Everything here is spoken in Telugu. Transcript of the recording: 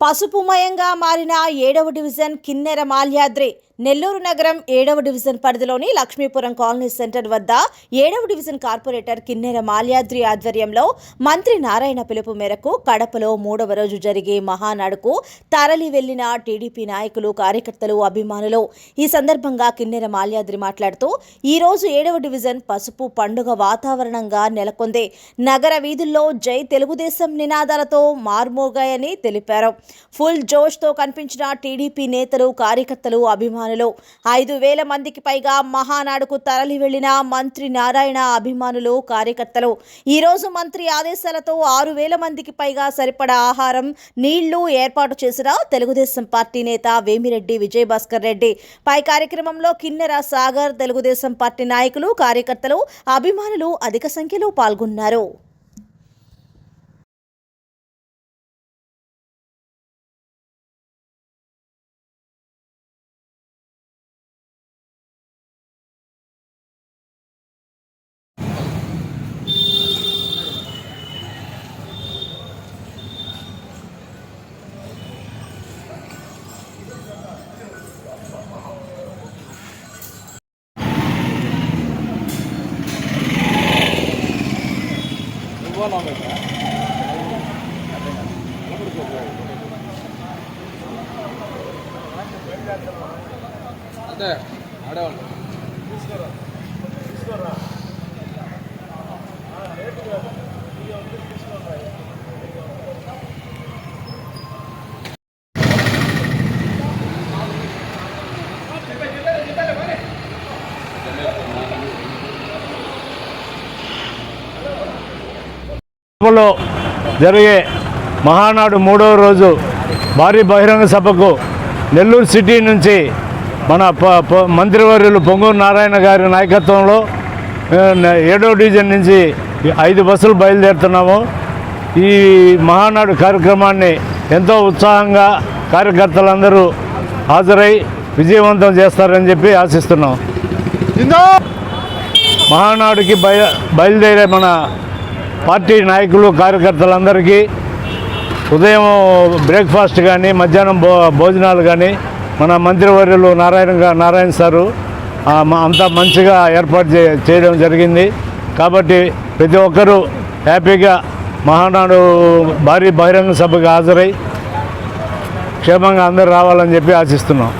పసుపుమయంగా మారిన ఏడవ డివిజన్ కిన్నెర మాల్యాద్రి. నెల్లూరు నగరం ఏడవ డివిజన్ పరిధిలోని లక్ష్మీపురం కాలనీ సెంటర్ వద్ద ఏడవ డివిజన్ కార్పొరేటర్ కిన్నెర మాల్యాద్రి ఆధ్వర్యంలో మంత్రి నారాయణ పిలుపు మేరకు కడపలో మూడవ రోజు జరిగే మహానాడుకు తరలి వెళ్ళిన టీడీపీ నాయకులు కార్యకర్తలు అభిమానులు ఈ సందర్భంగా కిన్నెర మాల్యాద్రి మాట్లాడుతూ ఈ రోజు ఏడవ డివిజన్ పసుపు పండుగ వాతావరణంగా నెలకొంది. నగర వీధుల్లో జై తెలుగుదేశం నినాదాలతో మార్మోగాయని తెలిపారు. ఫుల్ జోష్తో కనిపించిన టీడీపీ నేతలు కార్యకర్తలు అభిమానులు ఐదు వేల మందికి పైగా మహానాడుకు తరలి వెళ్ళిన మంత్రి నారాయణ అభిమానులు కార్యకర్తలు. ఈరోజు మంత్రి ఆదేశాలతో ఆరు వేల మందికి పైగా సరిపడా ఆహారం నీళ్ళు ఏర్పాటు చేసిన తెలుగుదేశం పార్టీ నేత వేమిరెడ్డి విజయభాస్కర్ రెడ్డి. పై కార్యక్రమంలో కిన్నెర సాగర్ తెలుగుదేశం పార్టీ నాయకులు కార్యకర్తలు అభిమానులు అధిక సంఖ్యలో పాల్గొన్నారు. అదే ఆడేవాళ్ళు లో జరిగే మహానాడు మూడవ రోజు భారీ బహిరంగ సభకు నెల్లూరు సిటీ నుంచి మన మంత్రివర్యులు పొంగూరు నారాయణ గారి నాయకత్వంలో ఏడో డివిజన్ నుంచి ఐదు బస్సులు బయలుదేరుతున్నాము. ఈ మహానాడు కార్యక్రమాన్ని ఎంతో ఉత్సాహంగా కార్యకర్తలందరూ హాజరై విజయవంతం చేస్తారని చెప్పి ఆశిస్తున్నాం. మహానాడుకి బయ బయలుదేరే మన పార్టీ నాయకులు కార్యకర్తలందరికీ ఉదయం బ్రేక్ఫాస్ట్ కానీ మధ్యాహ్నం భో భోజనాలు కానీ మన మంత్రివర్యులు నారాయణ నారాయణ సారు అంతా మంచిగా ఏర్పాటు చే చేయడం జరిగింది. కాబట్టి ప్రతి ఒక్కరూ హ్యాపీగా మహానాడు భారీ బహిరంగ సభకు హాజరై క్షేమంగా అందరూ రావాలని చెప్పి ఆశిస్తున్నాం.